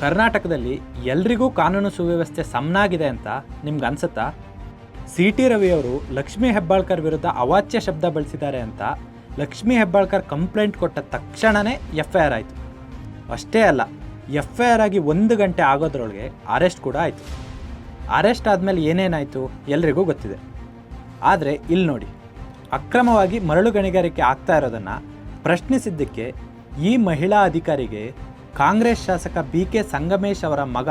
ಕರ್ನಾಟಕದಲ್ಲಿ ಎಲ್ರಿಗೂ ಕಾನೂನು ಸುವ್ಯವಸ್ಥೆ ಸಮನಾಗಿದೆ ಅಂತ ನಿಮ್ಗೆ ಅನ್ಸುತ್ತಾ? ಸಿ ಟಿ ರವಿಯವರು ಲಕ್ಷ್ಮೀ ಹೆಬ್ಬಾಳ್ಕರ್ ವಿರುದ್ಧ ಅವಾಚ್ಯ ಶಬ್ದ ಬಳಸಿದ್ದಾರೆ ಅಂತ ಲಕ್ಷ್ಮೀ ಹೆಬ್ಬಾಳ್ಕರ್ ಕಂಪ್ಲೇಂಟ್ ಕೊಟ್ಟ ತಕ್ಷಣವೇ ಎಫ್ ಐ ಆರ್ ಆಯಿತು. ಅಷ್ಟೇ ಅಲ್ಲ ಎಫ್ ಐ ಆರ್ ಆಗಿ ಒಂದು ಗಂಟೆ ಆಗೋದ್ರೊಳಗೆ ಅರೆಸ್ಟ್ ಕೂಡ ಆಯಿತು. ಅರೆಸ್ಟ್ ಆದಮೇಲೆ ಏನೇನಾಯಿತು ಎಲ್ರಿಗೂ ಗೊತ್ತಿದೆ. ಆದರೆ ಇಲ್ಲಿ ನೋಡಿ, ಅಕ್ರಮವಾಗಿ ಮರಳು ಗಣಿಗಾರಿಕೆ ಆಗ್ತಾ ಇರೋದನ್ನು ಪ್ರಶ್ನಿಸಿದ್ದಕ್ಕೆ ಈ ಮಹಿಳಾ ಅಧಿಕಾರಿಗೆ ಕಾಂಗ್ರೆಸ್ ಶಾಸಕ ಬಿ ಕೆ ಸಂಗಮೇಶ್ ಅವರ ಮಗ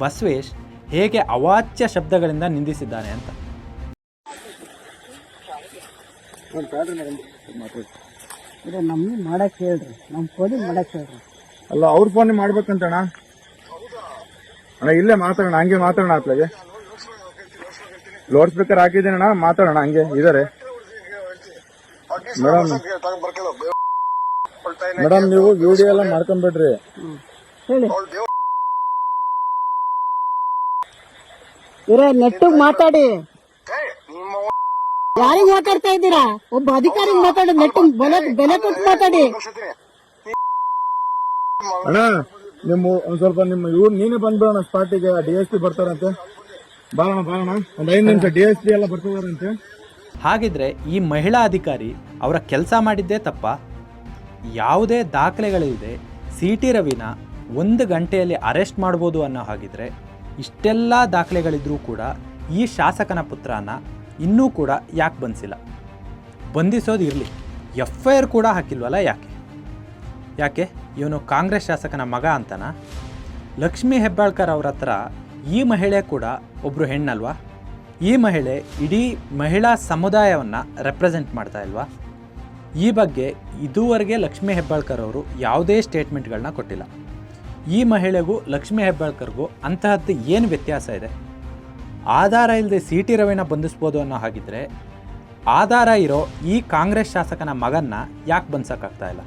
ಬಸವೇಶ್ ಹೇಗೆ ಅವಾಚ್ಯ ಶಬ್ದಗಳಿಂದ ನಿಂದಿಸಿದ್ದಾನೆ ಅಂತ. ಇದು ನಮ್ಗೆ ಮಾಡಕ್ ಹೇಳ್ರಿ. ನಮ್ಮ ಫೋನಿಗೆ ಮಾಡಕ್ಕೆ ಹೇಳ್ರಿ. ಅಲ್ಲ ಅವ್ರ ಫೋನ್ ಮಾಡ್ಬೇಕಂತಣ್ಣ. ಅಣ್ಣ ಅಣ್ಣ ಇಲ್ಲೇ ಮಾತಾಡೋಣ ಹಂಗೆ ಮಾತಾಡೋಣ ಅತ್ಲಾಗೆ. ಲೋಡ್ ಸ್ಪೀಕರ್ ಹಾಕಿದ್ದೀನಣ್ಣ ಮಾತಾಡೋಣ ಹಂಗೆ ಇದಾರೆ. ಮೇಡಮ್. ಮೇಡಮ್ ನೀವು ವಿಡಿಯೋ ಎಲ್ಲ ಮಾಡ್ಕೊಂಬಿಡ್ರಿ ಹೇಳಿ. ಇರೋ ನೆಟ್ಟಿಗೆ ಮಾತಾಡಿ. ಯಾರಿಗ್ ಮಾತಾಡ್ತಾ ಇದ್ದೀರಾ? ಒಬ್ಬ ಅಧಿಕಾರಿಗೆ ಮಾತಾಡಿ ನೆಟ್ಟಿಗೆ ಬೆಲೆ ಬೆಲೆ ಕೊಟ್ಟು ಮಾತಾಡಿ. ಅಣ್ಣ ನಿಮ್ಮ ಒಂದ್ ಸ್ವಲ್ಪ ನಿಮ್ಮ ಇವ್ರು ನೀನೇ ಬಂದ್ಬಿಡೋಣ ಸ್ಪಾಟಿಗೆ. ಡಿ ಎಸ್ ಪಿ ಬರ್ತಾರಂತೆ. ಬಾರಣ ಬಾರಣ ಒಂದ್ ಐದು ನಿಮಿಷ ಡಿ ಎಸ್ ಪಿ ಎಲ್ಲ ಬರ್ತಿದಾರಂತೆ. ಹಾಗಿದ್ರೆ ಈ ಮಹಿಳಾ ಅಧಿಕಾರಿ ಅವರ ಕೆಲಸ ಮಾಡಿದ್ದೇ ತಪ್ಪ? ಯಾವುದೇ ದಾಖಲೆಗಳಿಲ್ಲದೆ ಸಿ ಟಿ ರವಿನ ಒಂದು ಗಂಟೆಯಲ್ಲಿ ಅರೆಸ್ಟ್ ಮಾಡ್ಬೋದು ಅನ್ನೋ ಹಾಗಿದ್ರೆ ಇಷ್ಟೆಲ್ಲ ದಾಖಲೆಗಳಿದ್ರೂ ಕೂಡ ಈ ಶಾಸಕನ ಪುತ್ರನ ಇನ್ನೂ ಕೂಡ ಯಾಕೆ ಬಂದಿಸಿಲ್ಲ ಬಂಧಿಸೋದು ಇರಲಿ. ಎಫ್ ಐ ಆರ್ ಕೂಡ ಹಾಕಿಲ್ವಲ್ಲ ಯಾಕೆ? ಯಾಕೆ? ಇವನು ಕಾಂಗ್ರೆಸ್ ಶಾಸಕನ ಮಗ ಅಂತನಾ? ಲಕ್ಷ್ಮೀ ಹೆಬ್ಬಾಳ್ಕರ್ ಅವರ ಹತ್ರ ಈ ಮಹಿಳೆ ಕೂಡ ಒಬ್ಬರು ಹೆಣ್ಣಲ್ವಾ? ಈ ಮಹಿಳೆ ಇಡೀ ಮಹಿಳಾ ಸಮುದಾಯವನ್ನು ರೆಪ್ರೆಸೆಂಟ್ ಮಾಡ್ತಾ ಇಲ್ವಾ? ಈ ಬಗ್ಗೆ ಇದುವರೆಗೆ ಲಕ್ಷ್ಮೀ ಹೆಬ್ಬಾಳ್ಕರ್ ಅವರು ಯಾವುದೇ ಸ್ಟೇಟ್ಮೆಂಟ್ಗಳನ್ನ ಕೊಟ್ಟಿಲ್ಲ. ಈ ಮಹಿಳೆಗೂ ಲಕ್ಷ್ಮೀ ಹೆಬ್ಬಾಳ್ಕರ್ಗೂ ಅಂತಹದ್ದು ಏನು ವ್ಯತ್ಯಾಸ ಇದೆ? ಆಧಾರ ಇಲ್ಲದೆ ಸಿ ಟಿ ರವಿನ ಬಂಧಿಸ್ಬೋದು ಅನ್ನೋ ಹಾಗಿದ್ರೆ ಆಧಾರ ಇರೋ ಈ ಕಾಂಗ್ರೆಸ್ ಶಾಸಕನ ಮಗನ್ನ ಯಾಕೆ ಬಂಧಿಸೋಕ್ಕಾಗ್ತಾ ಇಲ್ಲ?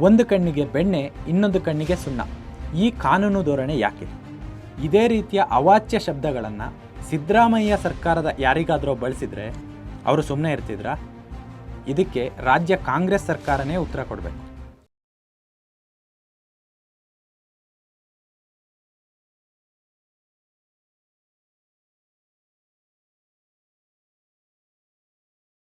ಒಂದು ಕಣ್ಣಿಗೆ ಬೆಣ್ಣೆ, ಇನ್ನೊಂದು ಕಣ್ಣಿಗೆ ಸುಣ್ಣ. ಈ ಕಾನೂನು ಧೋರಣೆ ಯಾಕೆ? ಇದೇ ರೀತಿಯ ಅವಾಚ್ಯ ಶಬ್ದಗಳನ್ನು ಸಿದ್ದರಾಮಯ್ಯ ಸರ್ಕಾರದ ಯಾರಿಗಾದರೂ ಬಳಸಿದರೆ ಅವರು ಸುಮ್ಮನೆ ಇರ್ತಿದ್ರಾ? ಇದಕ್ಕೆ ರಾಜ್ಯ ಕಾಂಗ್ರೆಸ್ ಸರ್ಕಾರನೇ ಉತ್ತರ ಕೊಡಬೇಕು.